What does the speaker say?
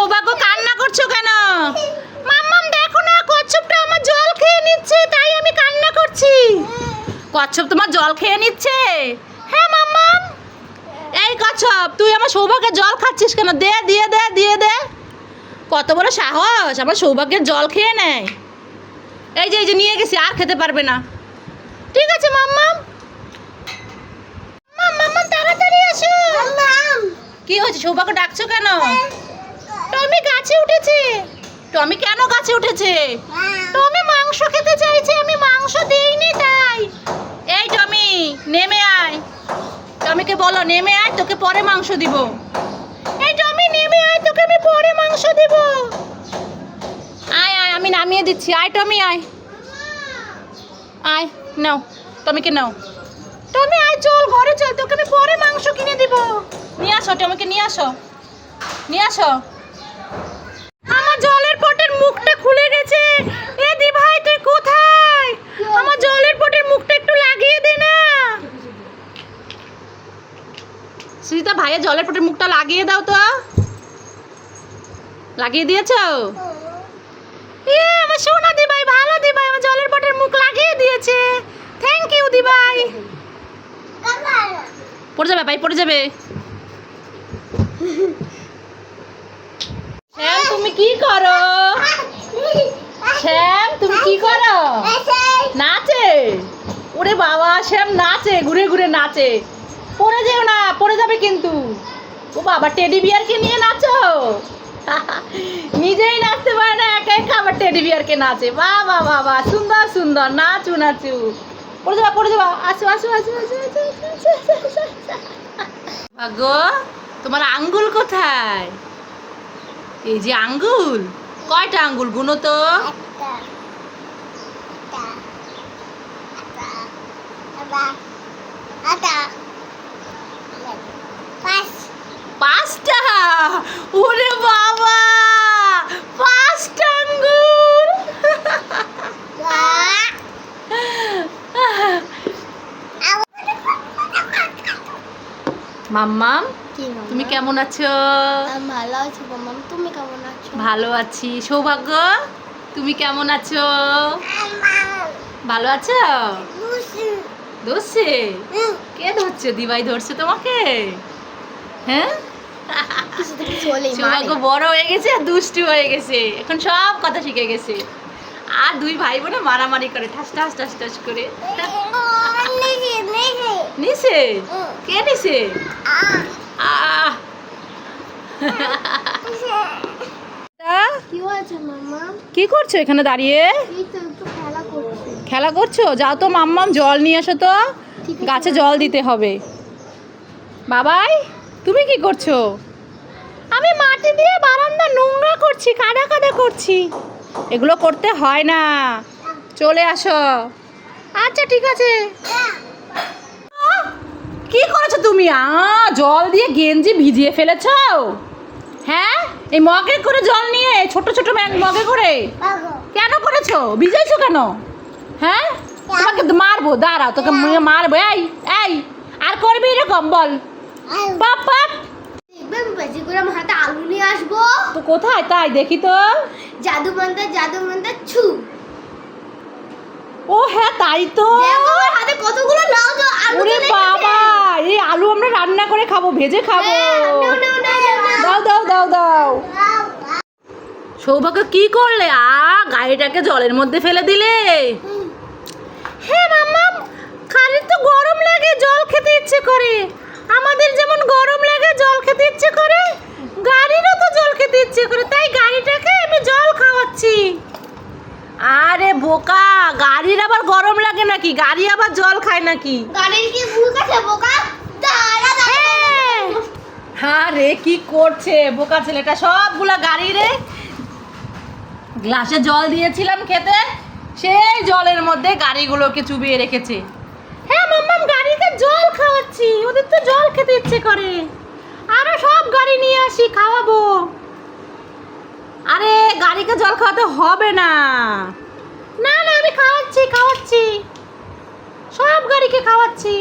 সৌভাগ্য কান্না করছ কেন? মাম্মাম দেখো না কচ্ছপটা আমার জল খেয়ে নিচ্ছে তাই আমি কান্না করছি। কচ্ছপ তোমার জল খেয়ে নিচ্ছে? হ্যাঁ মাম্মাম। এই কচ্ছপ তুই আমার সৌভাগ্যের জল খাচ্ছিস কেন? দে দিয়ে দে দিয়ে দে। কত বড় সাহস আমার সৌভাগ্যের জল খেয়ে নেয়। এই যে এই যে নিয়ে গেছি আর খেতে পারবে না। ঠিক আছে মাম্মাম। মাম্মাম তাড়াতাড়ি আসো। কি হয়েছে সৌভাগ্য ডাকছো কেন? টমি গাছে উঠেছে? টমি কেন গাছে উঠেছে? টমি মাংস খেতে চাইছে, আমি মাংস দেইনি তাই। এই টমি, নেমে আয়। টমিকে বলো, নেমে আয়, তোকে পরে মাংস দিব। এই টমি, নেমে আয়, তোকে আমি পরে মাংস দিব। আয় আয়, আমি নামিয়ে দিচ্ছি। আয় টমি, আয়। আয়, নাও, টমিকে নাও। টমি, আয়, চল, ঘরে চল, তোকে আমি পরে মাংস কিনে দিব। নিয়ে আসো, টমিকে নিয়ে আসো। নিয়ে আসো আমার জলের পটের মুখটা খুলে গেছে এ দি ভাই তুই কোথায়? আমার জলের পটের মুখটা একটু লাগিয়ে দে না। সুজিতা ভাইয়া জলের পটের মুখটা লাগিয়ে দাও তো। লাগিয়ে দিয়েছ? এ আমার সোনা দি ভাই ভালো দি ভাই আমার জলের পটের মুখ লাগিয়ে দিয়েছে। থ্যাংক ইউ দি ভাই। পড়ে যাবে ভাই পড়ে যাবে। শ্যাম তুমি কি করো শ্যাম তুমি কি করো নাচে ওরে বাবা শ্যাম নাচে ঘুরে ঘুরে নাচে পড়ে যেও না পড়ে যাবে কিন্তু ও বাবা টেডি বিয়ারকে নিয়ে নাচো নিজেই নাচতে পারে না আবার টেডি বিয়ারকে নাচে বাবা বাবা সুন্দর সুন্দর নাচু নাচু পড়ে যাবা পড়ে যাবা আসো আসো আসো আসো। ভাগ্য তোমার আঙ্গুল কোথায় এই যে আঙ্গুল কয়টা আঙ্গুল গুনো তো পাঁচটা? ওরে বাবা! পাঁচটা আঙ্গুল মাম্মাম তুমি কেমন আছো ভালো আছি মামাম তুমি কেমন আছো? ভালো আছি। সৌভাগ্য, তুমি কেমন আছো? ভালো আছো? ধরছে? কে ধরছে? দিবাই ধরছে তোমাকে? হ্যাঁ? সৌভাগ্য বড় হয়ে গেছে আর দুষ্টু হয়ে গেছে। এখন সব কথা শিখে গেছে। আর দুই ভাই বোনে মারামারি করে ঠাস ঠাস ঠাস ঠাস করে। নিছে? কে নিছে? কি করছ এখানে দাঁড়িয়ে এই তো একটু খেলা করছি খেলা করছ? যাও তো মাম্মাম জল নিয়ে এসো তো। গাছে জল দিতে হবে। বাবাই তুমি কি করছ? আমি মাটি দিয়ে বারান্দা নোংরা করছি কাদা কাদা করছি। এগুলো করতে হয় না। চলে আসো। আচ্ছা ঠিক আছে। কি করেছ তুমি? আ জল দিয়ে গেঞ্জি ভিজিয়ে ফেলেছ? হ্যাঁ? এই মগে করে জল নিয়ে ছোট ছোট মগে করে? কেন করেছ? ভিজাইছো কেন? হ্যাঁ? তোমাকে তো মারবো দাঁড়াও তোকে মারবো এই এই আর করবি এরকম বল। পাপ পাপ। বেশি করে আমার হাতে আলু নিয়ে আসব। তো কোথায়? তাই দেখি তো। জাদু জাদু ছু। ও হ্যাঁ তাই তো। হাতে কতগুলো লাউ আলু ওরে বাবা এই আলু আমরা রান্না করে খাব ভেজে খাব। নাও, দাও দাও দাও দাও। সৌভাগ্য কি করলে আ গাড়িটাকে জলের মধ্যে ফেলে দিলে হ্যাঁ মাম্মাম খালি তো গরম লাগে জল খেতে ইচ্ছে করে। আমাদের যেমন গরম লাগে জল খেতে ইচ্ছে করে গাড়িরও তো জল খেতে ইচ্ছে করে তাই গাড়িটাকে আমি জল খাওয়াচ্ছি। আরে বোকা গাড়ির আবার গরম লাগে নাকি? গাড়ি আবার জল খায় নাকি? গাড়ির কি মুখ আছে বোকা? হ্যাঁ। রে কি করছে বোকা ছেলেটা? সবগুলা গাড়ি রে। গ্লাসে জল দিয়েছিলাম খেতে সেই জলের মধ্যে গাড়িগুলোকে চুবিয়ে রেখেছে হ্যাঁ মাম্মাম গাড়িকে জল খাওয়াচ্ছি, ওদের তো জল খেতে ইচ্ছে করে। আরও সব গাড়ি নিয়ে আসি, খাওয়াবো। আরে, গাড়িকে জল খাওয়াতে হবে না। না না, আমি খাওয়াচ্ছি খাওয়াচ্ছি। সব গাড়িকে খাওয়াচ্ছি।